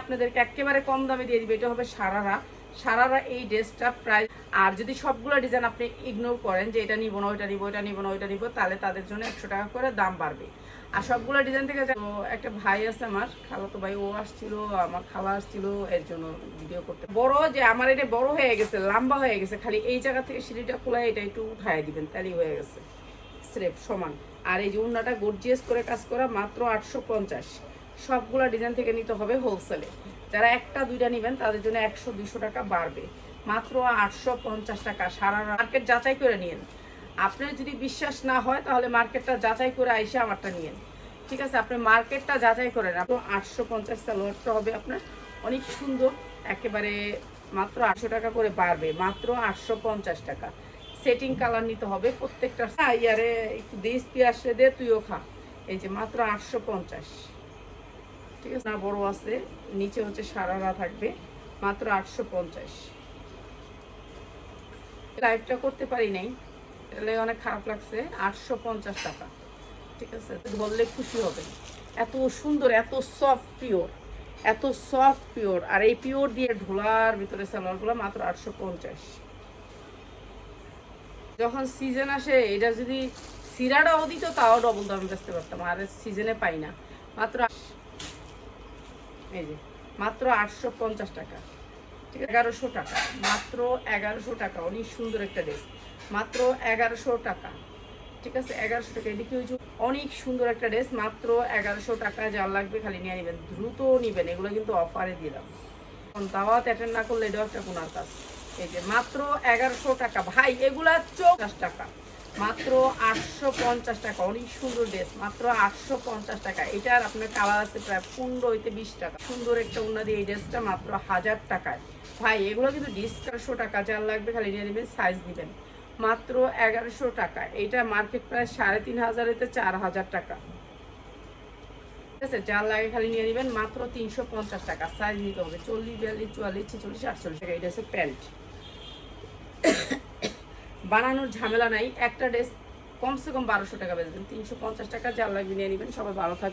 আপনাদেরকে একেবারে কম দামে দিয়ে দিবে। এটা হবে সারারা। সারারা এই ড্রেসটা প্রায় আর যদি সবগুলো ডিজাইন আপনি ইগনোর করেন যে এটা নিব না, ওইটা নিব ওইটা নিব না, ওইটা নিব, তাহলে তাদের জন্য একশো টাকা করে দাম বাড়বে। আর সবগুলো ডিজাইন থেকে একটা ভাই আছে আমার, খালা তো ভাই, ও আসছিল, আমার খালা আসছিল, এর জন্য ভিডিও করতে। বড় যে আমার এটা বড় হয়ে গেছে, লম্বা হয়ে গেছে, খালি এই জায়গা থেকে সিঁড়িটা খোলা এটা একটু উঠায় দিবেন তাহলেই হয়ে গেছে। স্রেফ সমান। আর এই যে উন্নাটা গর্জিয়াস করে কাজ করা মাত্র আটশো পঞ্চাশ। সবগুলা ডিজাইন থেকে নিতে হবে হোলসেলে যারা একটা দুইটা নেবেন তাদের জন্য একশো দুইশো টাকা বাড়বে। মাত্র আটশো পঞ্চাশ টাকা সারা মার্কেট যাচাই করে নিন আপনার যদি বিশ্বাস না হয় তাহলে মার্কেটটা যাচাই করে আইসে আমারটা নিয়েন। ঠিক আছে? আপনি মার্কেটটা যাচাই করেন আপনার আটশো পঞ্চাশ সালোয়ারটা হবে আপনার। অনেক সুন্দর। একেবারে মাত্র আটশো টাকা করে বাড়বে। মাত্র আটশো পঞ্চাশ টাকা। সেটিং কালার নিতে হবে। প্রত্যেকটা হ্যাঁ, ইয়ারে একটু দেশ পিয়াসে দে তুইও খা। এই যে মাত্র আটশো পঞ্চাশ। ঠিক আছে? না, বড় আছে। নিচে হচ্ছে সারারা থাকবে। মাত্র আটশো পঞ্চাশ। লাইভটা করতে পারি নাই। এটা অনেক খারাপ লাগছে। আটশো পঞ্চাশ টাকা। ঠিক আছে? ধরলে খুশি হবে। এত সুন্দর, এত সফট পিওর এত সফট পিওর আর এই পিওর দিয়ে ঢোলার ভিতরে সালোয়ারগুলো মাত্র আটশো পঞ্চাশ। যখন সিজন আসে, এটা যদি সিরাটাও দিত, তাও ডবল দামে বেচতে পারতাম। আর সিজনে পাই না। মাত্র এই যে, মাত্র আটশো পঞ্চাশ টাকা। ঠিক এগারোশো টাকা। মাত্র এগারোশো টাকা। অনেক সুন্দর একটা ড্রেস। মাত্র এগারোশো টাকা। ঠিক আছে? এগারোশো টাকা। এদিকে হয়েছে অনেক সুন্দর একটা ড্রেস। মাত্র এগারোশো টাকা। যা লাগবে খালি নিয়ে নেবেন। দ্রুত নেবেন। এগুলো কিন্তু অফারে দিলাম দাওয়াত অ্যাটেন্ড না করলে এটাও একটা গুণার কাজ। এই যে, মাত্র এগারোশো টাকা। ভাই, এগুলা চৌকাশ টাকা। মাত্র আটশো পঞ্চাশ টাকা, অনেক সুন্দর ড্রেস মাত্র আটশো পঞ্চাশ টাকা। এটার আপনার কালার আছে প্রায় পনেরো হইতে বিশ টাকা। সুন্দর একটা উন্নতি এই ড্রেসটা মাত্র হাজার টাকায়। ভাই, এগুলো কিন্তু ডিসকাশো টাকা, যার লাগবে খালি নিয়ে নেবেন সাইজ দিবেন। মাত্র এগারোশো টাকা। এটা মার্কেট প্রায় সাড়ে তিন হাজার হাজারেতে চার হাজার টাকা। ঠিক আছে, যার লাগে খালি নিয়ে নেবেন, মাত্র তিনশো পঞ্চাশ টাকা। সাইজ নিতে হবে, চল্লিশ, বিয়াল্লিশ, চুয়াল্লিশ, ছেচল্লিশ, আটচল্লিশ টাকা। এটা হচ্ছে প্যান্ট। বানানোর ঝামেলা নাই। একটা ড্রেস কমসে কম বারোশো টাকা বেচবেন। তিনশো পঞ্চাশ টাকা যার লাগবে নিয়ে নেবেন। সবাই ভালো থাকবে